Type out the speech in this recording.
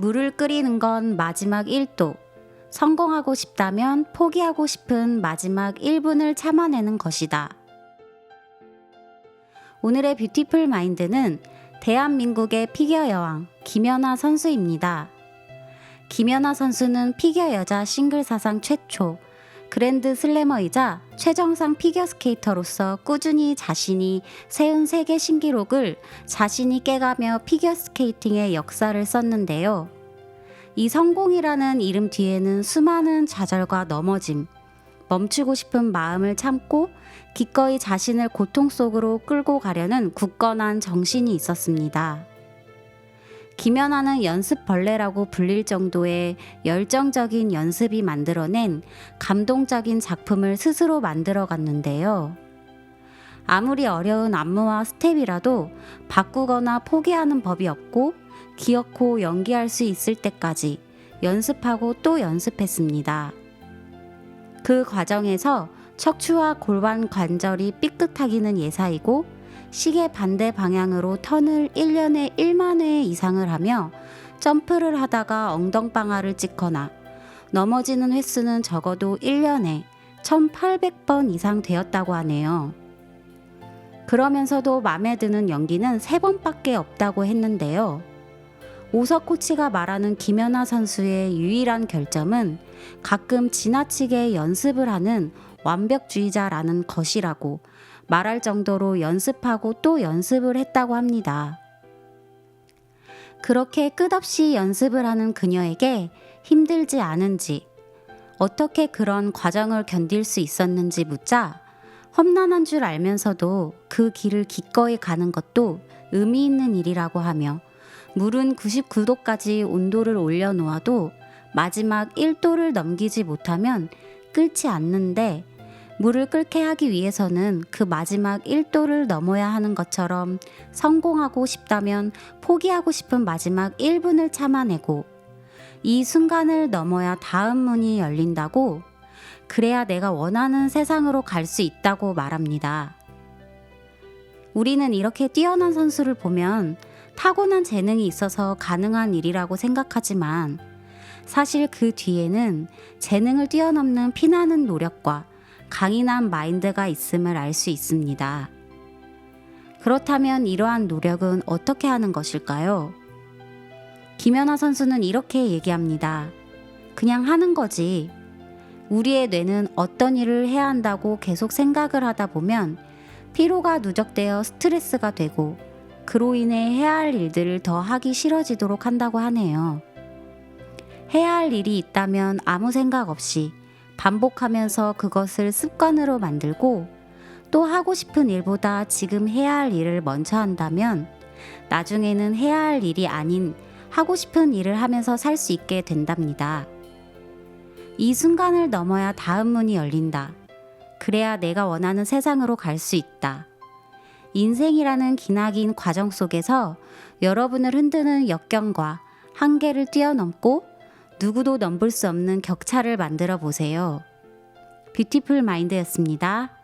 물을 끓이는 건 마지막 1도. 성공하고 싶다면 포기하고 싶은 마지막 1분을 참아내는 것이다. 오늘의 뷰티풀 마인드는 대한민국의 피겨 여왕 김연아 선수입니다. 김연아 선수는 피겨 여자 싱글 사상 최초 그랜드 슬래머이자 최정상 피겨 스케이터로서 꾸준히 자신이 세운 세계 신기록을 자신이 깨가며 피겨 스케이팅의 역사를 썼는데요. 이 성공이라는 이름 뒤에는 수많은 좌절과 넘어짐, 멈추고 싶은 마음을 참고 기꺼이 자신을 고통 속으로 끌고 가려는 굳건한 정신이 있었습니다. 김연아는 연습벌레라고 불릴 정도의 열정적인 연습이 만들어낸 감동적인 작품을 스스로 만들어 갔는데요. 아무리 어려운 안무와 스텝이라도 바꾸거나 포기하는 법이 없고 기어코 연기할 수 있을 때까지 연습하고 또 연습했습니다. 그 과정에서 척추와 골반 관절이 삐끗하기는 예사이고 시계 반대 방향으로 턴을 1년에 1만 회 이상을 하며 점프를 하다가 엉덩방아를 찍거나 넘어지는 횟수는 적어도 1년에 1800번 이상 되었다고 하네요. 그러면서도 마음에 드는 연기는 3번밖에 없다고 했는데요. 오석 코치가 말하는 김연아 선수의 유일한 결점은 가끔 지나치게 연습을 하는 완벽주의자라는 것이라고 말할 정도로 연습하고 또 연습을 했다고 합니다. 그렇게 끝없이 연습을 하는 그녀에게 힘들지 않은지, 어떻게 그런 과정을 견딜 수 있었는지 묻자 험난한 줄 알면서도 그 길을 기꺼이 가는 것도 의미 있는 일이라고 하며 물은 99도까지 온도를 올려놓아도 마지막 1도를 넘기지 못하면 끓지 않는데 물을 끓게 하기 위해서는 그 마지막 1도를 넘어야 하는 것처럼 성공하고 싶다면 포기하고 싶은 마지막 1분을 참아내고 이 순간을 넘어야 다음 문이 열린다고 그래야 내가 원하는 세상으로 갈 수 있다고 말합니다. 우리는 이렇게 뛰어난 선수를 보면 타고난 재능이 있어서 가능한 일이라고 생각하지만 사실 그 뒤에는 재능을 뛰어넘는 피나는 노력과 강인한 마인드가 있음을 알 수 있습니다. 그렇다면 이러한 노력은 어떻게 하는 것일까요? 김연아 선수는 이렇게 얘기합니다. 그냥 하는 거지. 우리의 뇌는 어떤 일을 해야 한다고 계속 생각을 하다 보면 피로가 누적되어 스트레스가 되고 그로 인해 해야 할 일들을 더 하기 싫어지도록 한다고 하네요. 해야 할 일이 있다면 아무 생각 없이 반복하면서 그것을 습관으로 만들고 또 하고 싶은 일보다 지금 해야 할 일을 먼저 한다면 나중에는 해야 할 일이 아닌 하고 싶은 일을 하면서 살 수 있게 된답니다. 이 순간을 넘어야 다음 문이 열린다. 그래야 내가 원하는 세상으로 갈 수 있다. 인생이라는 기나긴 과정 속에서 여러분을 흔드는 역경과 한계를 뛰어넘고 누구도 넘볼 수 없는 격차를 만들어 보세요. 뷰티풀 마인드였습니다.